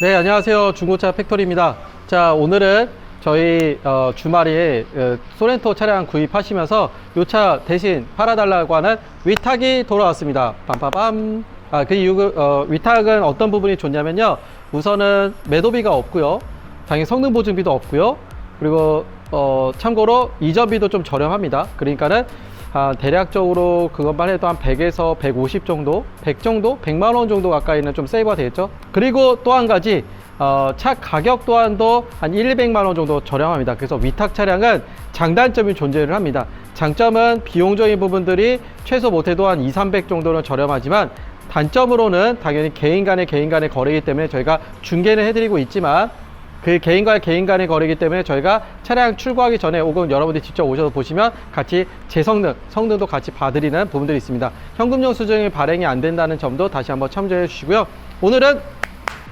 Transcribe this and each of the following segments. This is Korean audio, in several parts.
네, 안녕하세요. 중고차 팩토리입니다. 자, 오늘은 저희 어, 주말에 어, 소렌토 차량 구입하시면서 이 차 대신 팔아달라고 하는 위탁이 돌아왔습니다. 빰빠밤. 아, 그 이유, 어, 위탁은 어떤 부분이 좋냐면요. 우선은 매도비가 없고요. 당연히 성능 보증비도 없고요. 그리고 어, 참고로 이전비도 좀 저렴합니다. 그러니까는 아, 대략적으로 그것만 해도 한 100에서 150 정도, 100 정도, 100만 원 정도 가까이는 좀 세이브가 되겠죠. 그리고 또 한 가지 어, 차 가격 또한도 한 1, 200만 원 정도 저렴합니다. 그래서 위탁 차량은 장단점이 존재를 합니다. 장점은 비용적인 부분들이 최소 못해도 한 2, 300 정도는 저렴하지만 단점으로는 당연히 개인 간의 개인 간의 거래이기 때문에 저희가 중개는 해드리고 있지만 그 개인과 개인 간의 거래이기 때문에 저희가 차량 출고하기 전에 혹은 여러분들이 직접 오셔서 보시면 같이 재성능, 성능도 같이 봐드리는 부분들이 있습니다. 현금 영수증이 발행이 안 된다는 점도 다시 한번 참조해 주시고요. 오늘은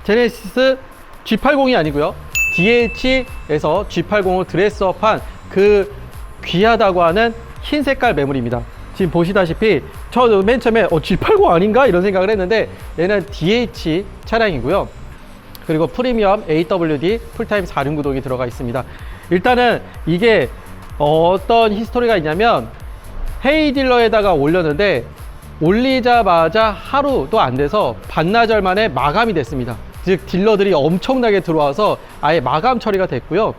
제네시스 G80이 아니고요. DH에서 G80을 드레스업한 그 귀하다고 하는 흰 색깔 매물입니다. 지금 보시다시피 저 맨 처음에 어, G80 아닌가 이런 생각을 했는데 얘는 DH 차량이고요. 그리고 프리미엄 AWD 풀타임 4륜 구동이 들어가 있습니다. 일단은 이게 어떤 히스토리가 있냐면 헤이 딜러에다가 올렸는데 올리자마자 하루도 안 돼서 반나절 만에 마감이 됐습니다. 즉 딜러들이 엄청나게 들어와서 아예 마감 처리가 됐고요.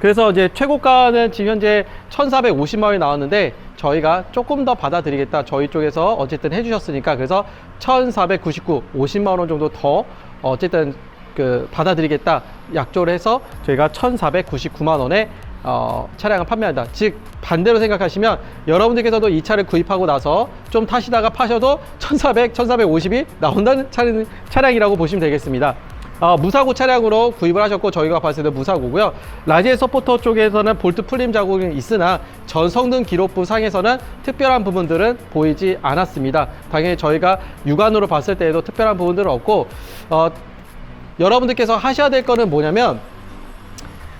그래서 이제 최고가는 지금 현재 1,450만 원이 나왔는데 저희가 조금 더 받아드리겠다. 저희 쪽에서 어쨌든 해주셨으니까 그래서 1,499, 50만 원 정도 더 어쨌든 그 받아드리겠다 약조를 해서 저희가 1,499만 원에 어, 차량을 판매한다. 즉 반대로 생각하시면 여러분들께서도 이 차를 구입하고 나서 좀 타시다가 파셔도 1,400, 1,450이 나온다는 차량, 차량이라고 보시면 되겠습니다. 어, 무사고 차량으로 구입을 하셨고 저희가 봤을 때 무사고고요. 라지에 서포터 쪽에서는 볼트 풀림 자국이 있으나 전 성능 기록부 상에서는 특별한 부분들은 보이지 않았습니다. 당연히 저희가 육안으로 봤을 때에도 특별한 부분들은 없고 어, 여러분들께서 하셔야 될 거는 뭐냐면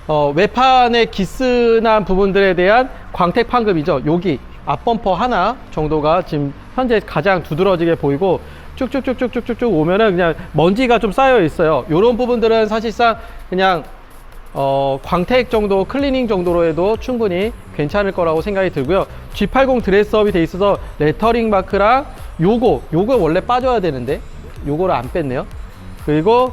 어, 외판의 기스난 부분들에 대한 광택 판금이죠. 여기 앞범퍼 하나 정도가 지금 현재 가장 두드러지게 보이고 쭉쭉쭉쭉쭉쭉 오면은 그냥 먼지가 좀 쌓여 있어요. 이런 부분들은 사실상 그냥 어, 광택 정도, 클리닝 정도로 해도 충분히 괜찮을 거라고 생각이 들고요. G80 드레스업이 돼 있어서 레터링 마크랑 요거, 요거 원래 빠져야 되는데 요거를 안 뺐네요. 그리고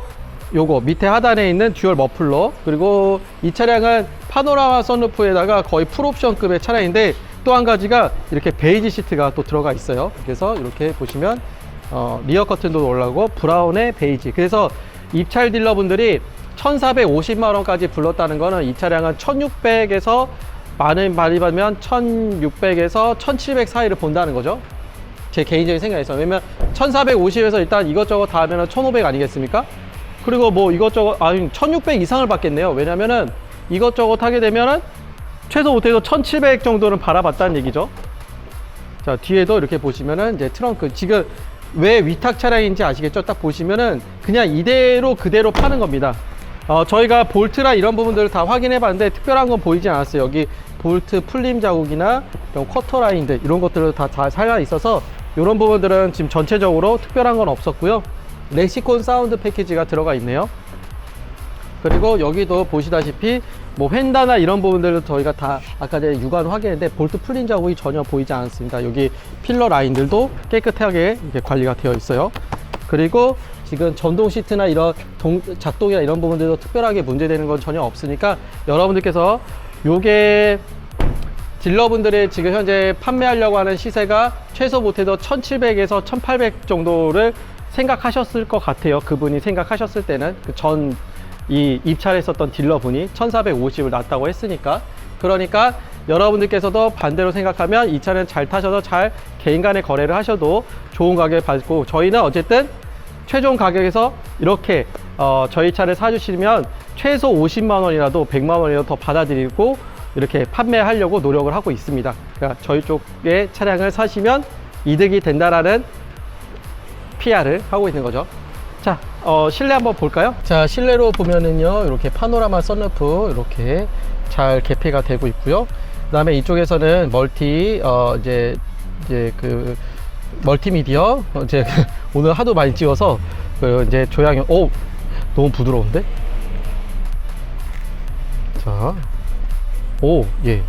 요거 밑에 하단에 있는 듀얼 머플러 그리고 이 차량은 파노라마 선루프에다가 거의 풀옵션급의 차량인데 또 한 가지가 이렇게 베이지 시트가 또 들어가 있어요. 그래서 이렇게 보시면 어, 리어 커튼도 올라오고 브라운의 베이지. 그래서 입찰 딜러분들이 1450만 원까지 불렀다는 거는 이 차량은 1600에서 많은 많이 받으면 1600에서 1700 사이를 본다는 거죠. 제 개인적인 생각에서. 왜냐면 1450에서 일단 이것저것 다 하면 1500 아니겠습니까? 그리고 뭐 이것저것 아니 1600 이상을 받겠네요. 왜냐면은 이것저것 하게 되면은 최소 못해도 1700 정도는 바라봤다는 얘기죠. 자 뒤에도 이렇게 보시면은 이제 트렁크 지금 왜 위탁 차량인지 아시겠죠? 딱 보시면은 그냥 이대로 그대로 파는 겁니다. 어, 저희가 볼트나 이런 부분들을 다 확인해 봤는데 특별한 건 보이지 않았어요. 여기 볼트 풀림 자국이나 이런 쿼터 라인들 이런 것들을 다잘 살아 있어서 이런 부분들은 지금 전체적으로 특별한 건 없었고요 렉시콘 사운드 패키지가 들어가 있네요. 그리고 여기도 보시다시피 뭐 휀다나 이런 부분들도 저희가 다 아까 전에 육안으로 확인했는데 볼트 풀린 자국이 전혀 보이지 않습니다. 여기 필러 라인들도 깨끗하게 이렇게 관리가 되어 있어요. 그리고 지금 전동 시트나 이런 동, 작동이나 이런 부분들도 특별하게 문제되는 건 전혀 없으니까 여러분들께서 요게 딜러분들이 지금 현재 판매하려고 하는 시세가 최소 못해도 1700에서 1800 정도를 생각하셨을 것 같아요. 그분이 생각하셨을 때는 그 전 이 입찰했었던 딜러분이 1450을 놨다고 했으니까 그러니까 여러분들께서도 반대로 생각하면 이 차는 잘 타셔서 잘 개인 간의 거래를 하셔도 좋은 가격을 받고 저희는 어쨌든 최종 가격에서 이렇게 어, 저희 차를 사주시면 최소 50만 원이라도 100만 원이라도 더 받아들이고 이렇게 판매하려고 노력을 하고 있습니다. 그러니까 저희 쪽에 차량을 사시면 이득이 된다라는 PR을 하고 있는 거죠. 자, 어, 실내 한번 볼까요? 자, 실내로 보면은요, 이렇게 파노라마 썬루프 이렇게 잘 개폐가 되고 있고요. 그 다음에 이쪽에서는 멀티, 어, 이제, 이제 그, 멀티미디어, 어, 이제 오늘 하도 많이 찍어서 그 이제 조향이, 오! 너무 부드러운데? 자, 오, 예.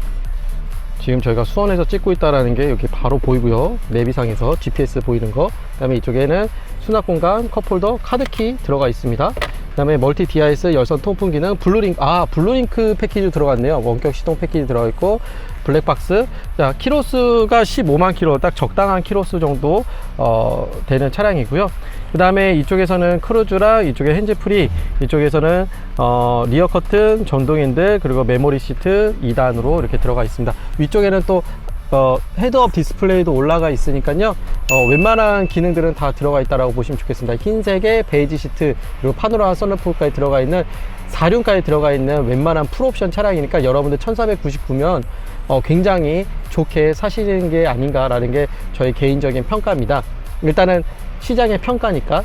지금 저희가 수원에서 찍고 있다라는 게 여기 바로 보이고요. 내비상에서 GPS 보이는 거. 그 다음에 이쪽에는 수납 공간, 컵홀더, 카드키 들어가 있습니다. 그 다음에 멀티 DIS 열선 통풍기는 블루링크 아 블루링크 패키지 들어갔네요. 원격 시동 패키지 들어가 있고 블랙박스. 자 키로수가 15만 킬로 딱 적당한 키로수 정도 어, 되는 차량이고요. 그 다음에 이쪽에서는 크루즈랑 이쪽에 핸즈프리, 이쪽에서는 어, 리어 커튼, 전동 핸들 그리고 메모리 시트 2단으로 이렇게 들어가 있습니다. 위쪽에는 또 어, 헤드업 디스플레이도 올라가 있으니까요. 어, 웬만한 기능들은 다 들어가 있다라고 보시면 좋겠습니다. 흰색의 베이지 시트 그리고 파노라마 썬루프까지 들어가 있는 4륜까지 들어가 있는 웬만한 풀옵션 차량이니까 여러분들 1499면 어, 굉장히 좋게 사시는 게 아닌가라는 게 저희 개인적인 평가입니다. 일단은 시장의 평가니까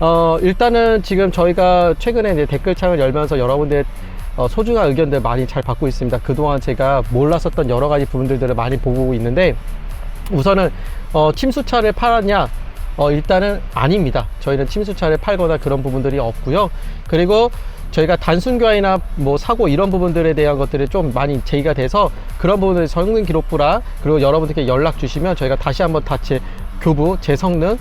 어, 일단은 지금 저희가 최근에 이제 댓글창을 열면서 여러분들 어, 소중한 의견들 많이 잘 받고 있습니다. 그동안 제가 몰랐었던 여러 가지 부분들을 많이 보고 있는데 우선은 어, 침수차를 팔았냐? 어, 일단은 아닙니다. 저희는 침수차를 팔거나 그런 부분들이 없고요. 그리고 저희가 단순 교환이나 뭐 사고 이런 부분들에 대한 것들이 좀 많이 제기가 돼서 그런 부분을 성능 기록부랑 그리고 여러분들께 연락 주시면 저희가 다시 한번 다시 교부 재성능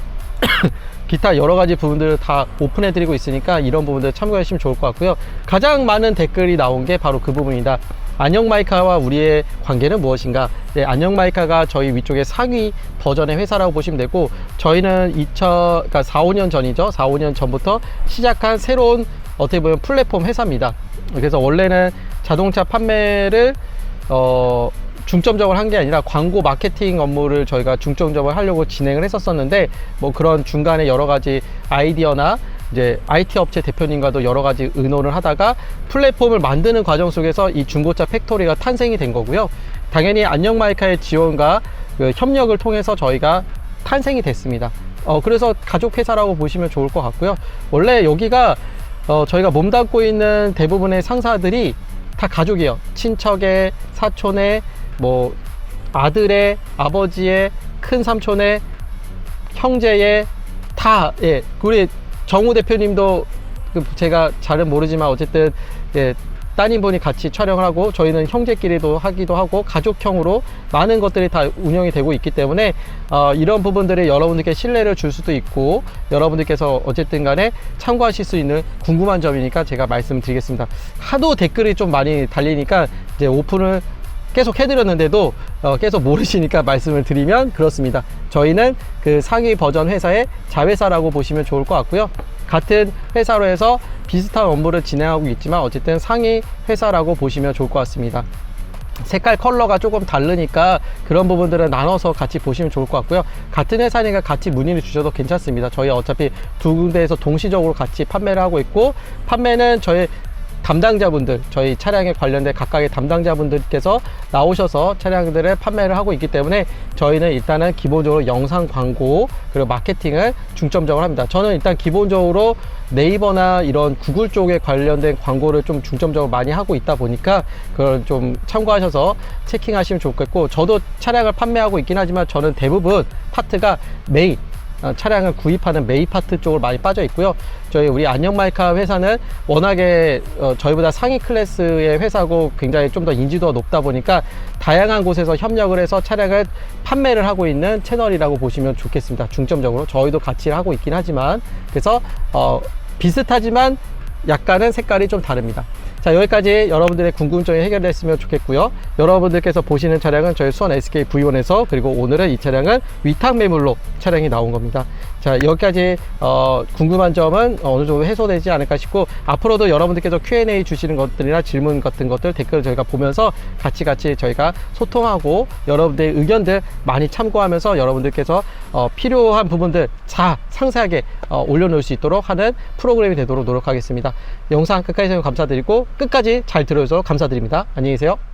기타 여러 가지 부분들을 다 오픈해 드리고 있으니까 이런 부분들 참고해 주시면 좋을 것 같고요. 가장 많은 댓글이 나온 게 바로 그 부분이다. 안녕 마이카와 우리의 관계는 무엇인가? 네, 안녕 마이카가 저희 위쪽에 상위 버전의 회사라고 보시면 되고 저희는 2000 그러니까 4, 5년 전이죠? 4, 5년 전부터 시작한 새로운 어떻게 보면 플랫폼 회사입니다. 그래서 원래는 자동차 판매를 어 중점적으로 한 게 아니라 광고 마케팅 업무를 저희가 중점적으로 하려고 진행을 했었었는데 뭐 그런 중간에 여러 가지 아이디어나 이제 IT 업체 대표님과도 여러 가지 의논을 하다가 플랫폼을 만드는 과정 속에서 이 중고차 팩토리가 탄생이 된 거고요. 당연히 안녕 마이카의 지원과 그 협력을 통해서 저희가 탄생이 됐습니다. 어, 그래서 가족 회사라고 보시면 좋을 것 같고요. 원래 여기가 어, 저희가 몸담고 있는 대부분의 상사들이 다 가족이에요. 친척의, 사촌의, 뭐 아들의, 아버지의, 큰 삼촌의, 형제의 다 예. 우리 정우 대표님도 그 제가 잘은 모르지만 어쨌든 예. 따님분이 같이 촬영을 하고 저희는 형제끼리도 하기도 하고 가족형으로 많은 것들이 다 운영이 되고 있기 때문에 어, 이런 부분들이 여러분들께 신뢰를 줄 수도 있고 여러분들께서 어쨌든 간에 참고하실 수 있는 궁금한 점이니까 제가 말씀드리겠습니다. 하도 댓글이 좀 많이 달리니까 이제 오픈을 계속 해드렸는데도 어, 계속 모르시니까 말씀을 드리면 그렇습니다. 저희는 그 상위 버전 회사의 자회사라고 보시면 좋을 것 같고요. 같은 회사로 해서 비슷한 업무를 진행하고 있지만 어쨌든 상위 회사라고 보시면 좋을 것 같습니다. 색깔 컬러가 조금 다르니까 그런 부분들은 나눠서 같이 보시면 좋을 것 같고요. 같은 회사니까 같이 문의를 주셔도 괜찮습니다. 저희 어차피 두 군데에서 동시적으로 같이 판매를 하고 있고 판매는 저희 담당자분들 저희 차량에 관련된 각각의 담당자분들께서 나오셔서 차량들을 판매를 하고 있기 때문에 저희는 일단은 기본적으로 영상 광고 그리고 마케팅을 중점적으로 합니다. 저는 일단 기본적으로 네이버나 이런 구글 쪽에 관련된 광고를 좀 중점적으로 많이 하고 있다 보니까 그걸 좀 참고하셔서 체킹하시면 좋겠고 저도 차량을 판매하고 있긴 하지만 저는 대부분 파트가 메인 어, 차량을 구입하는 메이 파트 쪽으로 많이 빠져 있고요. 저희 우리 안녕마이카 회사는 워낙에 어, 저희보다 상위 클래스의 회사고 굉장히 좀 더 인지도가 높다 보니까 다양한 곳에서 협력을 해서 차량을 판매를 하고 있는 채널이라고 보시면 좋겠습니다. 중점적으로 저희도 같이 하고 있긴 하지만 그래서 어, 비슷하지만 약간은 색깔이 좀 다릅니다. 자 여기까지 여러분들의 궁금증이 해결됐으면 좋겠고요 여러분들께서 보시는 차량은 저희 수원 SK V1에서 그리고 오늘은 이 차량은 위탁 매물로 차량이 나온 겁니다 자 여기까지 어, 궁금한 점은 어느 정도 해소되지 않을까 싶고 앞으로도 여러분들께서 Q&A 주시는 것들이나 질문 같은 것들 댓글을 저희가 보면서 같이 같이 저희가 소통하고 여러분들의 의견들 많이 참고하면서 여러분들께서 어, 필요한 부분들 자 상세하게 어, 올려놓을 수 있도록 하는 프로그램이 되도록 노력하겠습니다. 영상 끝까지 감사드리고 끝까지 잘 들어주셔서 감사드립니다. 안녕히 계세요